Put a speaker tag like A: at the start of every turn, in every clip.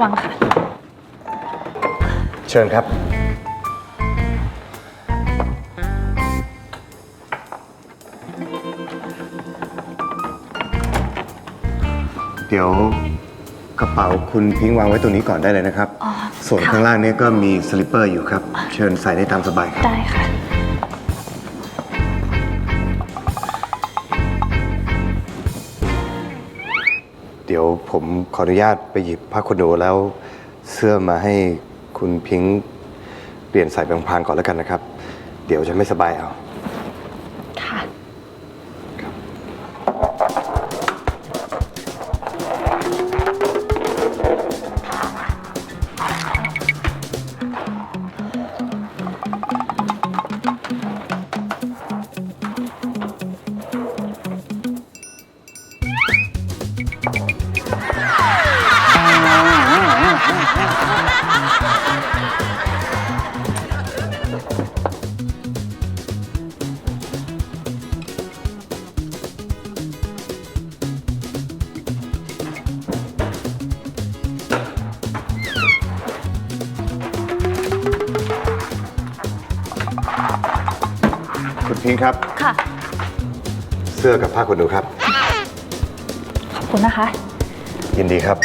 A: ระวังค่ะ
B: เชิญครับ เดี๋ยวกระเป๋าคุณพิงค์วางไว้ตรงนี้ก่อนได้เลยนะครับ
A: อ๋อ
B: ส่วน
A: ค่ะ
B: ข้างล่างนี้ก็มีสลิปเปอร์อยู่ครับ เชิญใส่ได้ตามสบายครับ
A: ได้ค่ะ
B: เดี๋ยวผมขออนุญาตไปหยิบผ้าขนหนูแล้วเสื้อมาให้คุณพิงค์เปลี่ยนใส่พลางๆก่อนแล้วกันนะครับ เดี๋ยวจะไม่สบายเอา
A: คุ
B: ณพิงค์ครับ
A: ค่ะ
B: เสื้อกับผ้าขนหนูครับ
A: ขอบคุณนะคะ
B: ยินดีครับ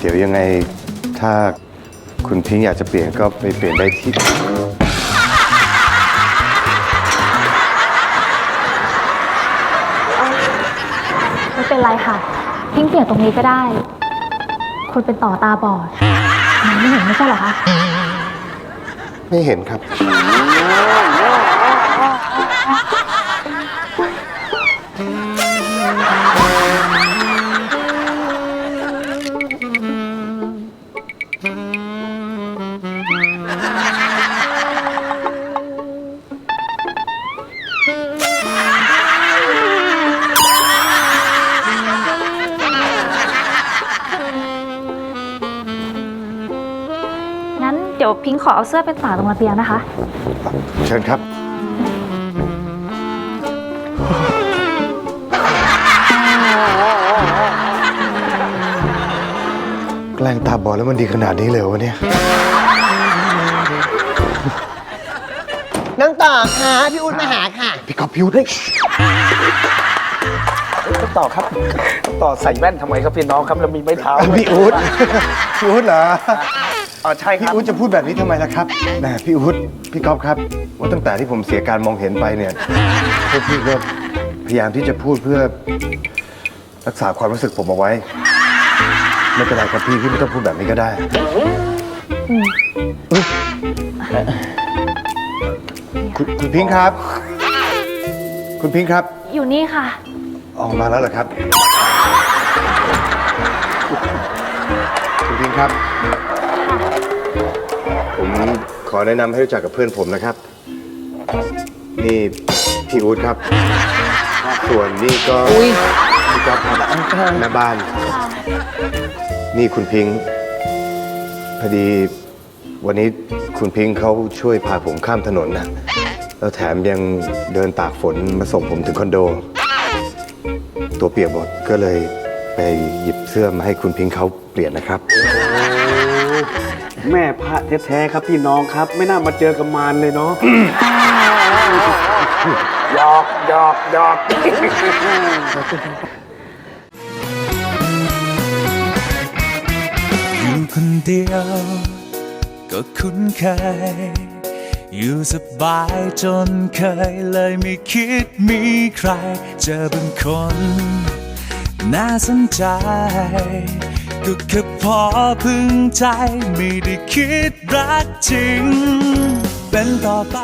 B: เดี๋ยวยังไงถ้าคุณพิงค์อยากจะเปลี่ยนก็ไปเปลี่ยนได้ที่
A: ไม่เป็นไรค่ะ พิงเปลี่ยนตรงนี้ก็ได้ คุณเป็นต่อตาบอดไม่เห็นไม่ใช่เหรอคะ
B: ไม่เห็นครับ
A: ดี๋ยวพิงขอเอาเสื้อไปตากตรงระเบียงนะคะ
B: เชิญครับ แกล้งตาบอดแล้วมันดีขนาดนี้เลยเหรอวะเนี่ย
C: น้องต่อค่ะพี่อุ้นมาหาค่ะ
B: พี่กอบพิวด้วย
D: ต่อครับ ต่อใส่แว่นทำไมครับพี่น้องครับ แล้วมีไม้เท้า
B: พี่อู๊ดพี่อู๊ดเหรอ
D: อ๋อใช่ค
B: พี่
D: รับ
B: อู๊ดจะพูดแบบนี้ทำไมล่ะครับแหมพี่อู๊ดพี่ก๊อฟครับ ว่าตั้งแต่ที่ผมเสียการมองเห็นไปเนี่ยพวกพี่ก็พยายามที่จะพูดเพื่อ รักษาความรู้สึกผมเอาไว้ ไม่เป็นไรครับพี่พี่ไม่ต้องพูดแบบนี้ก็ได้อุ๊ยคุณคุณพิงค์ครับ คุณพิงค์ครับ
A: อยู่นี่ค่ะ
B: ออกมาแล้วเหรอครับ คุณพิงค์ครับผมข อแนะนำให้รู้จักกับเพื่อนผมนะครับ นี่พี่อู๊ดครับ ส่วนนี่ก็พี่ก๊อฟครับแม่บ้าน นี่คุณพิงค์พอดีวันนี้คุณพิงค์เขาช่วยพาผมข้ามถนนนะแล้วแถมยังเดินตากฝนมาส่งผมถึงคอนโด ตัวเปียกหมดก็เลยไปหยิบเสื้อมาให้คุณพิงค์เขาเปลี่ยนนะครับ
D: แม่พระแท้ๆครับพี่น้องครับ ไม่น่ามาเจอกับมารเลยเนาะหยอกหยอกหยอก
E: อยู่คนเดียวก็คุ้นเคย อยู่สบายจนเคยเลยไม่คิดมีใคร เจอบางคน น่าสนใจ ก็แค่พอพึงใจ ไม่ได้คิดรักจริง เป็นต่อไป